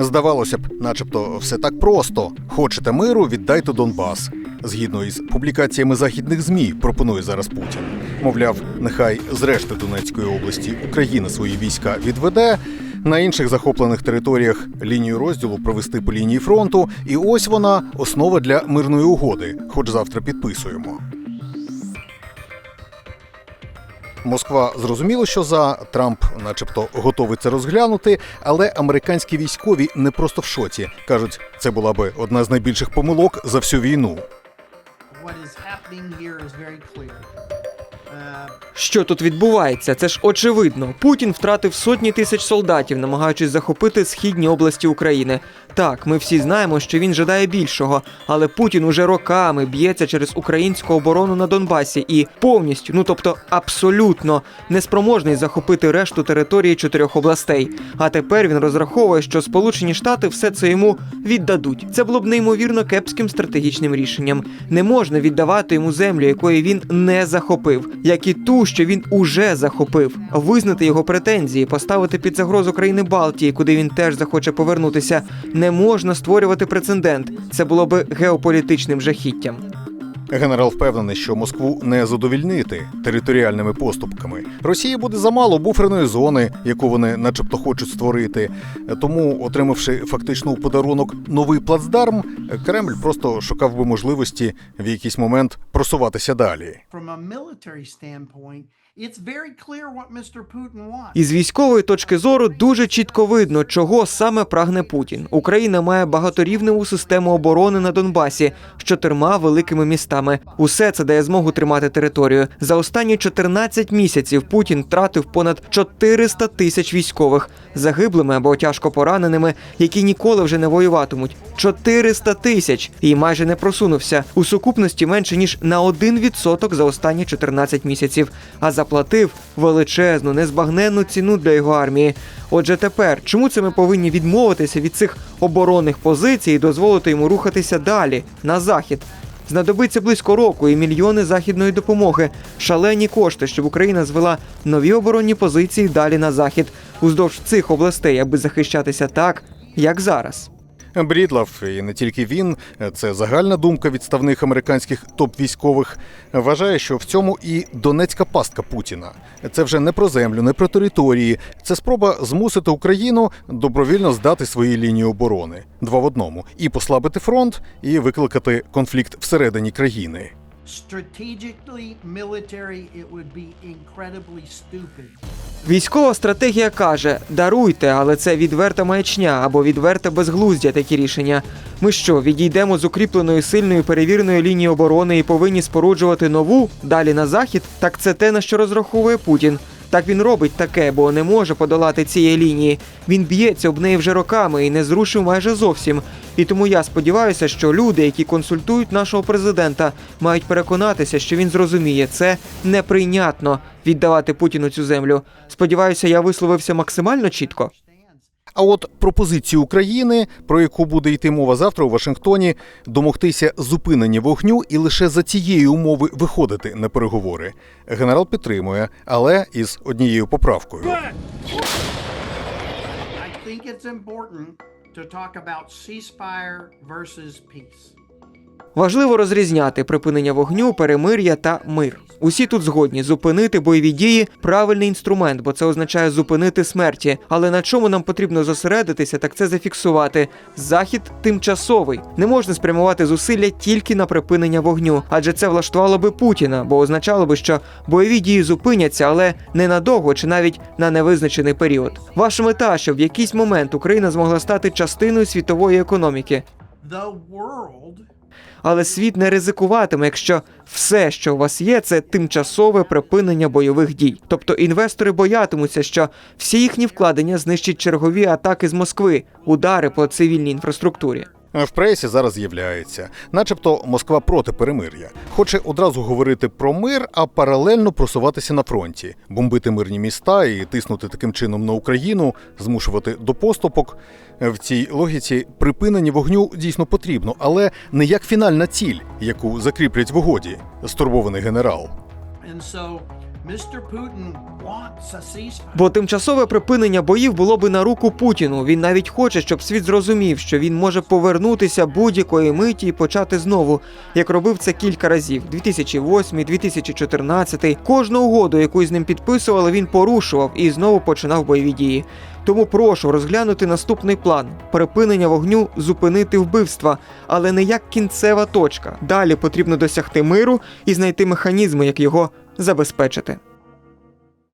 Здавалося б, начебто, все так просто. Хочете миру, віддайте Донбас. Згідно із публікаціями західних змі, пропонує зараз Путін. Мовляв, нехай з решти Донецької області Україна свої війська відведе. На інших захоплених територіях лінію розділу провести по лінії фронту, і ось вона основа для мирної угоди. Хоч завтра підписуємо. Москва зрозуміло, що за Трамп, начебто, готовий це розглянути, але американські військові не просто в шоці. кажуть, це була би одна з найбільших помилок за всю війну. Uh, Що тут відбувається? Це ж очевидно. Путін втратив сотні тисяч солдатів, намагаючись захопити східні області України. Так, ми всі знаємо, що він жадає більшого, але Путін уже роками б'ється через українську оборону на Донбасі і повністю, ну тобто абсолютно неспроможний захопити решту території чотирьох областей. А тепер він розраховує, що Сполучені Штати все це йому віддадуть. Це було б неймовірно кепським стратегічним рішенням. Не можна віддавати йому землю, якої він не захопив, як і ту, що він уже захопив, визнати його претензії, поставити під загрозу країни Балтії, куди він теж захоче повернутися. Не можна створювати прецедент. Це було би геополітичним жахіттям. Генерал впевнений, що Москву не задовільнити територіальними поступками. Росії буде замало буферної зони, яку вони, начебто, хочуть створити. Тому, отримавши фактично у подарунок новий плацдарм, Кремль просто шукав би можливості в якийсь момент просуватися далі. Із військової точки зору дуже чітко видно, чого саме прагне Путін. Україна має багаторівневу систему оборони на Донбасі з чотирма великими містами. Усе це дає змогу тримати територію. За останні 14 місяців Путін втратив понад 400 тисяч військових загиблими або тяжко пораненими, які ніколи вже не воюватимуть. 400 тисяч і майже не просунувся у сукупності менше ніж на 1% за останні 14 місяців, а заплатив величезну, незбагненну ціну для його армії. Отже, тепер чому це ми повинні відмовитися від цих оборонних позицій і дозволити йому рухатися далі на захід? Знадобиться близько року і мільйони західної допомоги, шалені кошти, щоб Україна звела нові оборонні позиції далі на захід уздовж цих областей, аби захищатися так, як зараз. Брідлав, і не тільки він, це загальна думка відставних американських топ-військових, вважає, що в цьому і донецька пастка Путіна. Це вже не про землю, не про території. Це спроба змусити Україну добровільно здати свої лінії оборони два в одному і послабити фронт, і викликати конфлікт всередині країни. Strategically, military, it would be incredibly stupid. Військова стратегія каже: даруйте, але це відверта маячня або відверте безглуздя такі рішення. Ми що, відійдемо з укріпленої сильної перевіреної лінії оборони і повинні споруджувати нову далі на захід? Так це те, на що розраховує Путін. Так він робить таке, бо не може подолати цієї лінії. Він б'ється об неї вже роками і не зрушив майже зовсім. І тому я сподіваюся, що люди, які консультують нашого президента, мають переконатися, що він зрозуміє це неприйнятно віддавати Путіну цю землю. Сподіваюся, я висловився максимально чітко. А от пропозицію України, про яку буде йти мова завтра у Вашингтоні, домогтися зупинення вогню і лише за цієї умови виходити на переговори. Генерал підтримує, але із однією поправкою. Важливо розрізняти припинення вогню, перемир'я та мир. Усі тут згодні зупинити бойові дії правильний інструмент, бо це означає зупинити смерті. Але на чому нам потрібно зосередитися, так це зафіксувати. Захід тимчасовий. Не можна спрямувати зусилля тільки на припинення вогню, адже це влаштувало би Путіна, бо означало би, що бойові дії зупиняться, але не надовго чи навіть на невизначений період. Ваша мета, щоб в якийсь момент Україна змогла стати частиною світової економіки. The world Але світ не ризикуватиме, якщо все, що у вас є, це тимчасове припинення бойових дій. Тобто інвестори боятимуться, що всі їхні вкладення знищать чергові атаки з Москви, удари по цивільній інфраструктурі. В пресі зараз з'являється, начебто Москва проти перемир'я. Хоче одразу говорити про мир, а паралельно просуватися на фронті, бомбити мирні міста і тиснути таким чином на Україну, змушувати до поступок. В цій логіці припинення вогню дійсно потрібно, але не як фінальна ціль, яку закріплять в угоді, стурбований генерал. Бо тимчасове припинення боїв було би на руку Путіну. Він навіть хоче, щоб світ зрозумів, що він може повернутися будь-якої миті і почати знову, як робив це кілька разів: 2008, 2014. Кожну угоду, яку з ним підписували, він порушував і знову починав бойові дії. Тому прошу розглянути наступний план: припинення вогню, зупинити вбивства, але не як кінцева точка. Далі потрібно досягти миру і знайти механізми, як його забезпечити.